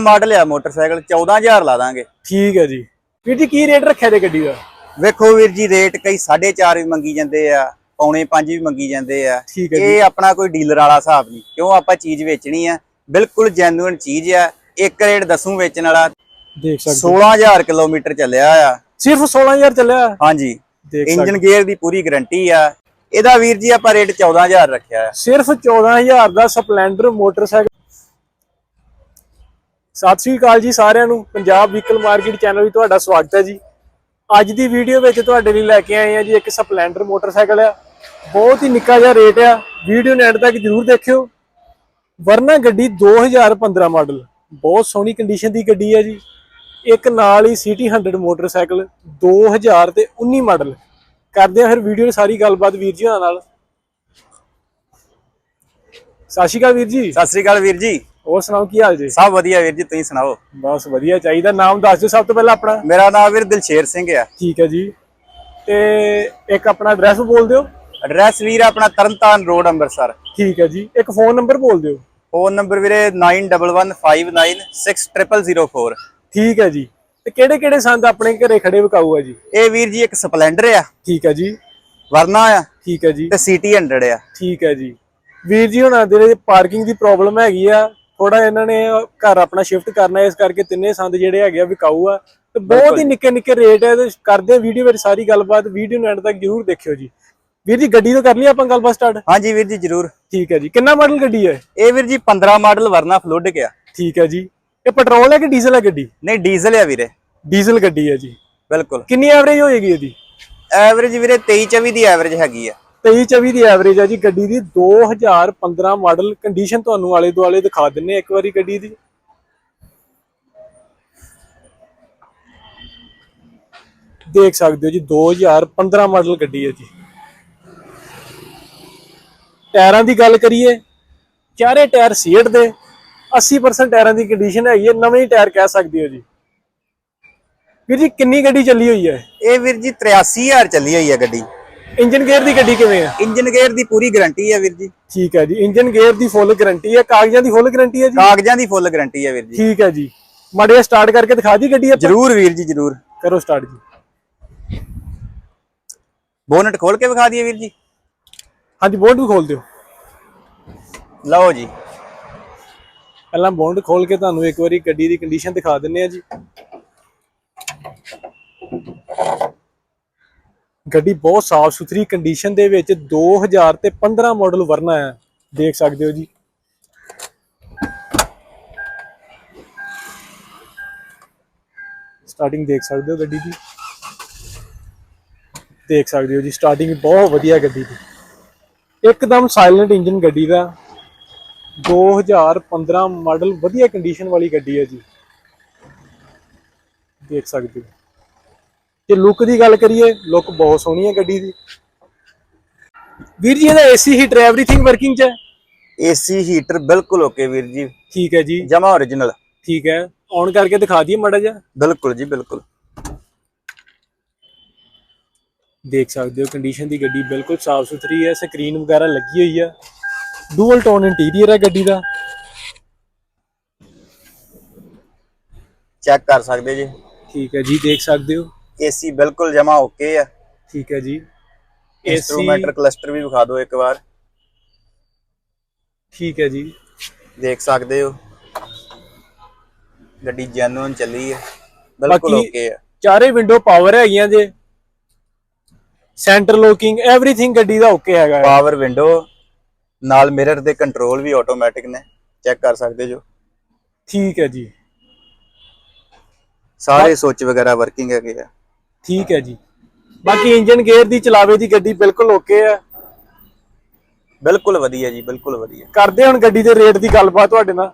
Model ਆ motorcycle 14000 ਲਾ ਦਾਂਗੇ। ਠੀਕ ਹੈ ਜੀ। ਵੀਰ ਜੀ ਕੀ ਰੇਟ ਰੱਖਿਆ ਜੇ ਗੱਡੀ ਦਾ? ਵੇਖੋ ਵੀਰ ਜੀ ਰੇਟ ਕਈ 4.5 ਵੀ ਮੰਗੀ ਜਾਂਦੇ ਆ ਪੌਣੇ 5 ਵੀ ਮੰਗੀ ਜਾਂਦੇ ਆ। ਇਹ ਆਪਣਾ ਕੋਈ ਡੀਲਰ ਵਾਲਾ ਹਿਸਾਬ ਨਹੀਂ। ਕਿਉਂ ਆਪਾਂ ਚੀਜ਼ ਵੇਚਣੀ ਆ? ਬਿਲਕੁਲ ਜੈਨੂਇਨ ਚੀਜ਼ ਆ। ਇੱਕ ਰੇਟ ਦੱਸੂ ਵੇਚਣ ਵਾਲਾ। ਦੇਖ ਸਕਦੇ 16000 ਕਿਲੋਮੀਟਰ ਚੱਲਿਆ ਆ। ਸਿਰਫ 16000 ਚੱਲਿਆ? ਹਾਂਜੀ। ਇੰਜਨ ਗੇਅਰ ਦੀ ਪੂਰੀ ਗਾਰੰਟੀ ਆ। ਇਹਦਾ ਵੀਰ ਜੀ ਆਪਾਂ ਰੇਟ 14000 ਰੱਖਿਆ ਆ। ਸਿਰਫ 14000 ਦਾ ਸਪਲੈਂਡਰ ਮੋਟਰਸਾਈਕਲ ਸਤਿ ਸ੍ਰੀ ਅਕਾਲ ਜੀ ਸਾਰਿਆਂ ਨੂੰ। ਪੰਜਾਬ ਵਹੀਕਲ ਮਾਰਕੀਟ ਚੈਨਲ ਵਿੱਚ ਤੁਹਾਡਾ ਸਵਾਗਤ ਹੈ ਜੀ। ਅੱਜ ਦੀ ਵੀਡੀਓ ਵਿੱਚ ਤੁਹਾਡੇ ਲਈ ਲੈ ਕੇ ਆਏ ਆ ਜੀ ਇੱਕ ਸਪਲੈਂਡਰ ਮੋਟਰਸਾਈਕਲ ਆ। ਬਹੁਤ ਹੀ ਨਿੱਕਾ ਜਿਹਾ ਰੇਟ ਆ। ਵੀਡੀਓ ਨੂੰ ਐਂਡ ਤੱਕ ਜਰੂਰ ਦੇਖਿਓ। ਵਰਨਾ ਗੱਡੀ 2015 ਮਾਡਲ। ਬਹੁਤ ਸੋਹਣੀ ਕੰਡੀਸ਼ਨ ਦੀ ਗੱਡੀ ਹੈ ਜੀ। ਇੱਕ ਨਾਲ ਹੀ ਸਿਟੀ 100 ਮੋਟਰਸਾਈਕਲ 2000 ਤੇ 19 ਮਾਡਲ। ਕਰਦੇ ਆ ਫਿਰ ਵੀਡੀਓ ਦੀ ਸਾਰੀ ਗੱਲਬਾਤ ਵੀਰ ਜੀ ਹੋਣਾ ਨਾਲ। ਸਤਿ ਸ਼੍ਰੀ ਅਕਾਲ ਵੀਰ ਜੀ। ਸਤਿ ਸ੍ਰੀ ਅਕਾਲ ਵੀਰ ਜੀ। ਹੋਰ ਸੁਣਾਓ ਕੀ ਹਾਲ ਜੀ? ਸਭ ਵਧੀਆ ਵੀਰ ਜੀ ਤੁਸੀਂ ਸੁਣਾਓ? ਬਸ ਵਧੀਆ ਚਾਹੀਦਾ ਨਾਮ ਦੱਸ ਦਿਓ ਸਭ ਤੋਂ ਪਹਿਲਾਂ ਆਪਣਾ। ਮੇਰਾ ਨਾਮ ਵੀਰ ਦਿਲਸ਼ੇਰ ਸਿੰਘ ਆ। ਠੀਕ ਹੈ ਜੀ। ਤੇ ਇੱਕ ਆਪਣਾ ਐਡਰੈਸ ਬੋਲ ਦਿਓ। ਐਡਰੈਸ ਵੀਰ ਆਪਣਾ ਤਰਨਤਾਰਨ ਰੋਡ ਅੰਮ੍ਰਿਤਸਰ। ਠੀਕ ਹੈ ਜੀ। ਇੱਕ ਫੋਨ ਨੰਬਰ ਬੋਲ ਦਿਓ। ਫੋਨ ਨੰਬਰ ਵੀਰੇ 9115966004 ਠੀਕ ਹੈ ਜੀ। ਤੇ ਕਿਹੜੇ ਕਿਹੜੇ ਸੰਦ ਆਪਣੇ ਘਰੇ ਖੜੇ ਵਿਕਾਊ ਆ ਜੀ? ਇਹ ਵੀਰ ਜੀ ਇੱਕ ਸਪਲੈਂਡਰ ਆ। ਠੀਕ ਹੈ ਜੀ। ਵਰਨਾ ਆ। ਠੀਕ ਹੈ ਜੀ। ਤੇ ਸੀਟੀ 100 ਆ। ਠੀਕ ਹੈ ਜੀ। ਵੀਰ ਜੀ ਹੁਣਾਂ ਦੇ ਪਾਰਕਿੰਗ ਦੀ ਪ੍ਰੋਬਲਮ ਹੈਗੀ ਆ ਥੋੜਾ ਇਹਨਾਂ ਨੇ ਘਰ ਆਪਣਾ ਸ਼ਿਫਟ ਕਰਨਾ ਇਸ ਕਰਕੇ ਤਿੰਨੇ ਸੰਦ ਜਿਹੜੇ ਹੈਗੇ ਆ ਵਿਕਾਊ ਆ। ਤੇ ਬਹੁਤ ਹੀ ਨਿੱਕੇ ਨਿੱਕੇ ਰੇਟ ਹੈ ਤੇ ਕਰਦੇ ਆ ਵੀਡੀਓ ਵਿੱਚ ਸਾਰੀ ਗੱਲਬਾਤ ਵੀਡੀਓ ਨੂੰ ਐਂਡ ਤੱਕ ਜਰੂਰ ਦੇਖਿਓ ਜੀ। ਵੀਰ ਜੀ ਗੱਡੀ ਤੋਂ ਕਰ ਲਈ ਆਪਾਂ ਗੱਲਬਾਤ ਸਟਾਰਟ ਹਾਂਜੀ ਵੀਰ ਜੀ ਜਰੂਰ। ਠੀਕ ਹੈ ਜੀ। ਕਿੰਨਾ ਮਾਡਲ ਗੱਡੀ ਹੈ? ਇਹ ਵੀਰ ਜੀ 15 ਮਾਡਲ ਵਰਨਾ ਫਲੁੱਡ ਗਿਆ। ਠੀਕ ਹੈ ਜੀ। ਇਹ ਪੈਟਰੋਲ ਹੈ ਕਿ ਡੀਜ਼ਲ ਹੈ ਗੱਡੀ? ਨਹੀਂ ਡੀਜ਼ਲ ਆ ਵੀਰੇ। ਡੀਜ਼ਲ ਗੱਡੀ ਹੈ ਜੀ। ਬਿਲਕੁਲ। ਕਿੰਨੀ ਐਵਰੇਜ ਹੋਏਗੀ ਇਹਦੀ? ਐਵਰੇਜ ਵੀਰੇ 23 24 ਦੀ ਐਵਰੇਜ ਹੈਗੀ ਆ। 23 24 ਦੀ ਐਵਰੇਜ ਹੈ ਜੀ। ਗੱਡੀ ਦੀ 2015 ਮਾਡਲ ਕੰਡੀਸ਼ਨ ਤੁਹਾਨੂੰ ਆਲੇ ਦੁਆਲੇ ਦਿਖਾ ਦਿੰਨੇ ਇੱਕ ਵਾਰੀ ਗੱਡੀ ਦੀ। ਦੇਖ ਸਕਦੇ ਹੋ ਜੀ 2015 ਮਾਡਲ ਗੱਡੀ ਹੈ ਜੀ। ਟਾਇਰਾਂ ਦੀ ਗੱਲ ਕਰੀਏ, ਚਾਰੇ ਟਾਇਰ ਸੀਟ ਦੇ 80% ਟਾਇਰਾਂ ਦੀ ਕੰਡੀਸ਼ਨ ਹੈਗੀ ਹੈ, ਨਵੇਂ ਟਾਇਰ ਕਹਿ ਸਕਦੇ ਹੋ ਜੀ। ਵੀਰ ਜੀ, ਕਿੰਨੀ ਗੱਡੀ ਚੱਲੀ ਹੋਈ ਹੈ? ਇਹ ਵੀਰ ਜੀ 83000 ਚੱਲੀ ਹੋਈ ਹੈ ਗੱਡੀ। ਇੰਜਨ ਗੇਅਰ ਦੀ ਗੱਡੀ ਕਿਵੇਂ ਹੈ ਇੰਜਨ ਗੇਅਰ ਦੀ ਪੂਰੀ ਗਾਰੰਟੀ ਆ ਵੀਰ ਜੀ। ਠੀਕ ਹੈ ਜੀ ਇੰਜਨ ਗੇਅਰ ਦੀ ਫੁੱਲ ਗਾਰੰਟੀ ਹੈ ਕਾਗਜ਼ਾਂ ਦੀ ਫੁੱਲ ਗਾਰੰਟੀ ਹੈ ਜੀ? ਕਾਗਜ਼ਾਂ ਦੀ ਫੁੱਲ ਗਾਰੰਟੀ ਆ ਵੀਰ ਜੀ। ਠੀਕ ਹੈ ਜੀ। ਮਾੜੇ ਸਟਾਰਟ ਕਰਕੇ ਦਿਖਾ ਦੀ ਗੱਡੀ ਆਪਾਂ। ਜਰੂਰ ਵੀਰ ਜੀ ਜਰੂਰ। ਕਰੋ ਸਟਾਰਟ ਜੀ। ਬੋਨਟ ਖੋਲ ਕੇ ਵਿਖਾ ਦਈਏ ਵੀਰ ਜੀ। ਹਾਂਜੀ ਬੋਨਟ ਵੀ ਖੋਲ ਦਿਓ। ਲਓ ਜੀ। ਪਹਿਲਾਂ ਬੋਨਟ ਖੋਲ ਕੇ ਤੁਹਾਨੂੰ ਇੱਕ ਵਾਰੀ ਗੱਡੀ ਦੀ ਕੰਡੀਸ਼ਨ ਦਿਖਾ ਦਿੰਨੇ ਆ ਜੀ। ਗੱਡੀ ਬਹੁਤ ਸਾਫ਼ ਸੁਥਰੀ ਕੰਡੀਸ਼ਨ ਦੇ ਵਿੱਚ 2000 ਤੇ 15 ਮਾਡਲ ਵਰਨਾ ਹੈ। ਦੇਖ ਸਕਦੇ ਹੋ ਜੀ। ਸਟਾਰਟਿੰਗ ਦੇਖ ਸਕਦੇ ਹੋ ਗੱਡੀ ਦੀ। ਦੇਖ ਸਕਦੇ ਹੋ ਜੀ ਸਟਾਰਟਿੰਗ ਬਹੁਤ ਵਧੀਆ ਗੱਡੀ ਦੀ। ਇੱਕਦਮ ਸਾਇਲੈਂਟ ਇੰਜਨ ਗੱਡੀ ਦਾ। 2015 ਮਾਡਲ ਵਧੀਆ ਕੰਡੀਸ਼ਨ ਵਾਲੀ ਗੱਡੀ ਹੈ ਜੀ। ਦੇਖ ਸਕਦੇ ਹੋ। ਜੇ ਲੁੱਕ ਦੀ ਗੱਲ ਕਰੀਏ ਲੁੱਕ ਬਹੁਤ ਸੋਹਣੀ ਹੈ ਗੱਡੀ ਦੀ। ਵੀਰ ਜੀ ਇਹਦਾ ਏਸੀ ਹੀਟਰ ਐਵਰੀਥਿੰਗ ਵਰਕਿੰਗ ਚ ਹੈ? ਏਸੀ ਹੀਟਰ ਬਿਲਕੁਲ ਓਕੇ ਵੀਰ ਜੀ। ਠੀਕ ਹੈ ਜੀ। ਜਮਾ origignal ਠੀਕ ਹੈ। ਔਨ ਕਰਕੇ ਦਿਖਾ ਦਈਏ ਮੜਾ ਜਿਹਾ। ਬਿਲਕੁਲ ਜੀ ਬਿਲਕੁਲ। ਦੇਖ ਸਕਦੇ ਹੋ ਕੰਡੀਸ਼ਨ ਦੀ ਗੱਡੀ ਬਿਲਕੁਲ ਸਾਫ਼ ਸੁਥਰੀ ਹੈ ਸਕਰੀਨ ਵਗੈਰਾ ਲੱਗੀ ਹੋਈ ਹੈ ਡੂਅਲ ਟੋਨ ਇੰਟੀਰੀਅਰ ਹੈ ਗੱਡੀ ਦਾ। ਚੈੱਕ ਕਰ ਸਕਦੇ ਜੀ। ਠੀਕ ਹੈ ਜੀ ਦੇਖ ਸਕਦੇ ਹੋ। ਏਸੀ ਬਿਲਕੁਲ ਜਮਾ ਓਕੇ ਆ। ਠੀਕ ਹੈ ਜੀ। ਏਸੀ ਕਲਸਟਰ ਵੀ ਵਿਖਾ ਦਿਓ ਇੱਕ ਵਾਰ। ਠੀਕ ਹੈ ਜੀ। ਦੇਖ ਸਕਦੇ ਹੋ। ਗੱਡੀ ਜੈਨੂਇਨ ਚੱਲੀ ਹੈ ਬਿਲਕੁਲ ਓਕੇ ਆ। ਚਾਰੇ ਵਿੰਡੋ ਪਾਵਰ ਹੈਗੀਆਂ ਜੇ। ਸੈਂਟਰ ਲੋਕਿੰਗ ਐਵਰੀਥਿੰਗ ਗੱਡੀ ਦਾ ਓਕੇ ਹੈਗਾ ਹੈ। ਪਾਵਰ ਵਿੰਡੋ ਨਾਲ ਮਿਰਰ ਦੇ ਕੰਟਰੋਲ ਵੀ ਆਟੋਮੈਟਿਕ ਨੇ। ਚੈੱਕ ਕਰ ਸਕਦੇ ਜੋ। ਠੀਕ ਹੈ ਜੀ। ਸਾਰੇ ਸੁੱਚ ਵਗੈਰਾ ਵਰਕਿੰਗ ਹੈਗੇ ਆ। ਠੀਕ ਹੈ ਜੀ। ਬਾਕੀ ਇੰਜਨ ਗੇਅਰ ਦੀ ਚਲਾਵੇ ਦੀ ਗੱਡੀ ਬਿਲਕੁਲ ਓਕੇ ਹੈ। ਬਿਲਕੁਲ ਵਧੀਆ ਜੀ ਬਿਲਕੁਲ ਵਧੀਆ। ਕਰਦੇ ਹੁਣ ਗੱਡੀ ਦੇ ਰੇਟ ਦੀ ਗੱਲਬਾਤ ਤੁਹਾਡੇ ਨਾਲ।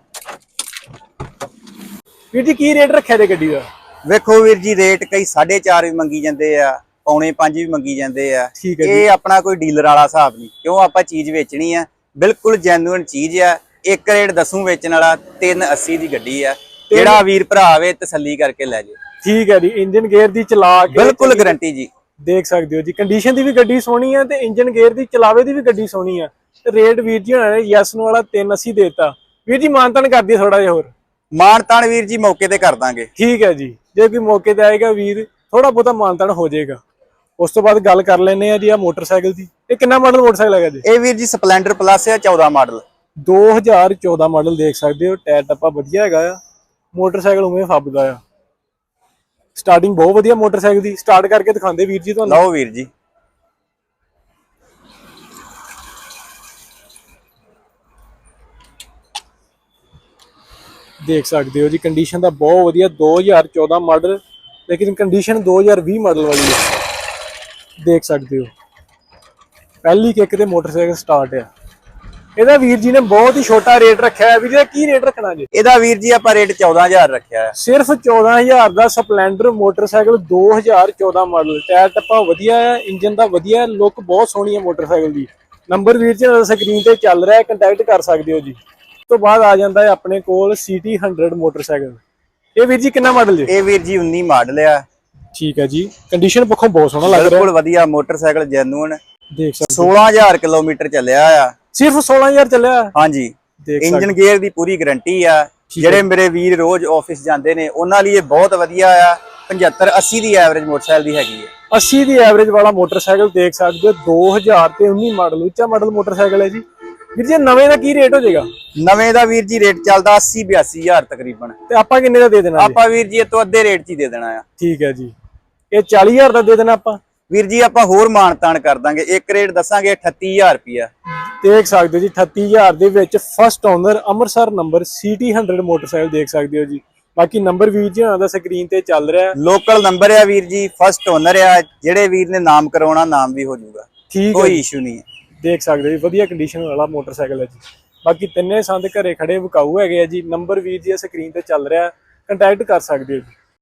ਵੀਰ ਜੀ ਕੀ ਰੇਟ ਰੱਖਿਆ ਜੇ ਗੱਡੀ ਦਾ? ਵੇਖੋ ਵੀਰ ਜੀ ਰੇਟ ਕਈ 4.5 ਵੀ ਮੰਗੀ ਜਾਂਦੇ ਆ ਪੌਣੇ 5 ਵੀ ਮੰਗੀ ਜਾਂਦੇ ਆ। ਇਹ ਆਪਣਾ ਕੋਈ ਡੀਲਰ ਵਾਲਾ ਹਿਸਾਬ ਨਹੀਂ ਕਿਉਂ ਆਪਾਂ ਚੀਜ਼ ਵੇਚਣੀ ਆ। ਬਿਲਕੁਲ ਜੈਨੂਇਨ ਚੀਜ਼ ਆ। ਇੱਕ ਰੇਟ ਦੱਸੂ ਵੇਚਣ ਵਾਲਾ 380 ਦੀ ਗੱਡੀ ਆ। ਜਿਹੜਾ ਵੀਰ ਭਰਾ ਆਵੇ ਤਸੱਲੀ ਕਰਕੇ ਲੈ ਜੇ ਠੀਕ ਹੈ ਜੀ ਇੰਜਨ ਗੇਅਰ ਦੀ ਚਲਾ ਕੇ ਬਿਲਕੁਲ ਗਾਰੰਟੀ ਜੀ। ਦੇਖ ਸਕਦੇ ਹੋ ਜੀ ਕੰਡੀਸ਼ਨ ਦੀ ਵੀ ਗੱਡੀ ਸੋਹਣੀ ਹੈ ਤੇ ਇੰਜਨ ਗੇਅਰ ਦੀ ਚਲਾਵੇ ਦੀ ਵੀ ਗੱਡੀ ਸੋਹਣੀ ਹੈ ਤੇ ਰੇਟ ਵੀਰ ਜੀ ਹੋਣਾ ਨੇ ਯੈਸ ਨੂੰ ਵਾਲਾ 380 ਦੇਤਾ। ਵੀਰ ਜੀ ਮਾਨਤਨ ਕਰ ਦਈਏ ਥੋੜਾ ਜਿਹਾ ਹੋਰ। ਮਾਣ ਤਾਣ ਵੀਰ ਜੀ ਮੌਕੇ ਤੇ ਕਰ ਦਾਂਗੇ। ਠੀਕ ਹੈ ਜੀ ਜੇ ਕੋਈ ਮੌਕੇ ਤੇ ਆਏਗਾ ਵੀਰ ਥੋੜਾ ਬਹੁਤਾ ਮਾਨਤਾਨ ਹੋ ਜਾਏਗਾ। ਉਸ ਤੋਂ ਬਾਅਦ ਗੱਲ ਕਰ ਲੈਨੇ ਆ ਜੀ ਆ ਮੋਟਰਸਾਈਕਲ ਦੀ। ਇਹ ਕਿੰਨਾ ਮਾਡਲ ਮੋਟਰਸਾਈਕਲ ਹੈਗਾ ਜੀ? ਇਹ ਵੀਰ ਜੀ ਸਪਲੈਂਡਰ ਪਲੱਸ ਆ 14 ਮਾਡਲ 2014 ਮਾਡਲ ਦੇਖ ਸਕਦੇ ਹੋ ਟਾਇਰ ਟੱਪਾ ਵਧੀਆ ਹੈਗਾ ਆ। ਮੋਟਰਸਾਈਕਲ ਉਵੇਂ ਫੱਬਦਾ ਆ। ਸਟਾਰਟਿੰਗ ਬਹੁਤ ਵਧੀਆ ਮੋਟਰਸਾਈਕਲ ਦੀ। ਸਟਾਰਟ ਕਰਕੇ ਦਿਖਾਉਂਦੇ ਵੀਰ ਜੀ ਤੁਹਾਨੂੰ। ਲਓ ਵੀਰ ਜੀ। ਦੇਖ ਸਕਦੇ ਹੋ ਜੀ ਕੰਡੀਸ਼ਨ ਦਾ ਬਹੁਤ ਵਧੀਆ। 2014 ਮਾਡਲ ਲੇਕਿਨ ਕੰਡੀਸ਼ਨ 2020 ਮਾਡਲ ਵਾਲੀ ਹੈ। ਦੇਖ ਸਕਦੇ ਹੋ। ਪਹਿਲੀ ਕਿੱਕ ਤੇ ਮੋਟਰਸਾਈਕਲ ਸਟਾਰਟ ਆ ਇਹਦਾ ਵੀਰ ਜੀ ਨੇ ਬਹੁਤ ਹੀ ਛੋਟਾ ਰੇਟ ਰੱਖਿਆ ਹੈ। ਵੀਰ ਜੀ ਦਾ ਕੀ ਰੇਟ ਰੱਖਣਾ ਜੀ? ਇਹਦਾ ਵੀਰ ਜੀ ਆਪਾਂ ਰੇਟ 14000 ਰੱਖਿਆ ਹੈ। ਸਿਰਫ 14000 ਦਾ ਸਪਲੈਂਡਰ ਮੋਟਰਸਾਈਕਲ 2014 ਮਾਡਲ। ਟਾਇਰ ਟੱਪਾ ਵਧੀਆ ਹੈ ਇੰਜਨ ਦਾ ਵਧੀਆ ਹੈ ਲੁੱਕ ਬਹੁਤ ਸੋਹਣੀ ਹੈ ਮੋਟਰਸਾਈਕਲ ਦੀ। ਨੰਬਰ ਵੀਰ ਜੀ ਸਕਰੀਨ ਤੇ ਚੱਲ ਰਿਹਾ ਹੈ ਕੰਟੈਕਟ ਕਰ ਸਕਦੇ ਹੋ ਜੀ। ਤੋਂ ਬਾਅਦ ਆ ਜਾਂਦਾ ਹੈ ਆਪਣੇ ਕੋਲ ਸੀਟੀ 100 ਮੋਟਰਸਾਈਕਲ। ਇਹ ਵੀਰ ਜੀ ਕਿੰਨਾ ਮਾਡਲ ਜੀ? ਇਹ ਵੀਰ ਜੀ 19 ਮਾਡਲ ਆ। ਠੀਕ ਹੈ ਜੀ। ਕੰਡੀਸ਼ਨ ਪੱਖੋਂ ਬਹੁਤ ਸੋਹਣਾ ਲੱਗ ਰਿਹਾ ਬਿਲਕੁਲ ਵਧੀਆ ਮੋਟਰਸਾਈਕਲ ਜੈਨੂਨ। ਦੇਖ ਸਕਦੇ 16000 ਕਿਲੋਮੀਟਰ ਚੱਲਿਆ ਆ। ਸਿਰਫ 16000 ਚੱਲਿਆ। ਹਾਂਜੀ। ਇੰਜਨ ਗੇਅਰ ਦੀ ਪੂਰੀ ਗਾਰੰਟੀ ਆ। ਜਿਹੜੇ ਮੇਰੇ ਵੀਰ ਰੋਜ਼ ਆਫਿਸ ਜਾਂਦੇ ਨੇ ਉਹਨਾਂ ਲਈ ਇਹ ਬਹੁਤ ਵਧੀਆ ਆ। 75 80 ਦੀ ਐਵਰੇਜ ਮੋਟਰਸਾਈਕਲ ਦੀ ਹੈਗੀ ਹੈ। 80 ਦੀ ਐਵਰੇਜ ਵਾਲਾ ਮੋਟਰਸਾਈਕਲ ਦੇਖ ਸਕਦੇ ਹੋ। 2000 ਤੇ 19 ਮਾਡਲ ਉੱਚਾ ਮਾਡਲ ਮੋਟਰਸਾਈਕਲ ਹੈ ਜੀ। ਵੀਰ ਜੀ ਨਵੇਂ ਦਾ ਕੀ ਰੇਟ ਹੋ ਜਾਏਗਾ? ਨਵੇਂ ਦਾ ਵੀਰ ਜੀ ਰੇਟ ਚੱਲਦਾ 80 82000 ਤਕਰੀਬਨ। ਤੇ ਆਪਾਂ ਕਿੰਨੇ ਦਾ ਦੇ ਦੇਣਾ ਆਪਾਂ ਵੀਰ ਜੀ ਇਹ ਤੋਂ ਅੱਧੇ ਰੇਟ 'ਚ ਹੀ ਦੇ ਦੇਣਾ ਆ। ਠੀਕ ਹੈ ਜੀ। ਇਹ 40000 ਦਾ ਦੇ ਦੇਣਾ ਆਪਾਂ? ਵੀਰ ਜੀ ਆਪਾਂ ਹੋਰ ਮਾਨਤਾਨ ਕਰ ਦਾਂਗੇ। ਇੱਕ ਰੇਟ ਦੱਸਾਂਗੇ 38000 ਰੁਪਿਆ ਦੇਖ ਸਕਦੇ ਹੋ ਜੀ 38000 ਦੇ ਵਿੱਚ first owner Amritsar number CT 100 motorcycle ਦੇਖ ਸਕਦੇ ਹੋ ਜੀ। ਬਾਕੀ ਨੰਬਰ ਵੀਰ ਜੀ ਉਹਨਾਂ ਦਾ ਸਕਰੀਨ ਤੇ ਚੱਲ ਰਿਹਾ। ਲੋਕਲ ਨੰਬਰ ਆ ਵੀਰ ਜੀ ਫਸਟ ਓਨਰ ਆ ਜਿਹੜੇ ਵੀਰ ਨੇ ਨਾਮ ਕਰਾਉਣਾ ਨਾਮ ਵੀ ਹੋ ਜਾਊਗਾ। ਠੀਕ ਹੈ ਕੋਈ ਇਸ਼ੂ ਨਹੀਂ ਹੈ। ਦੇਖ ਸਕਦੇ ਹੋ ਜੀ ਵਧੀਆ ਕੰਡੀਸ਼ਨ ਵਾਲਾ ਮੋਟਰਸਾਈਕਲ ਹੈ ਜੀ। ਬਾਕੀ ਤਿੰਨੇ ਸੰਦ ਘਰੇ ਖੜੇ ਵਿਕਾਊ ਹੈਗੇ ਆ ਜੀ। ਨੰਬਰ ਵੀਰ ਜੀ ਸਕਰੀਨ ਤੇ ਚੱਲ ਰਿਹਾ। ਕੰਟੈਕਟ ਕਰ ਸਕਦੇ ਹੋ ਜੀ।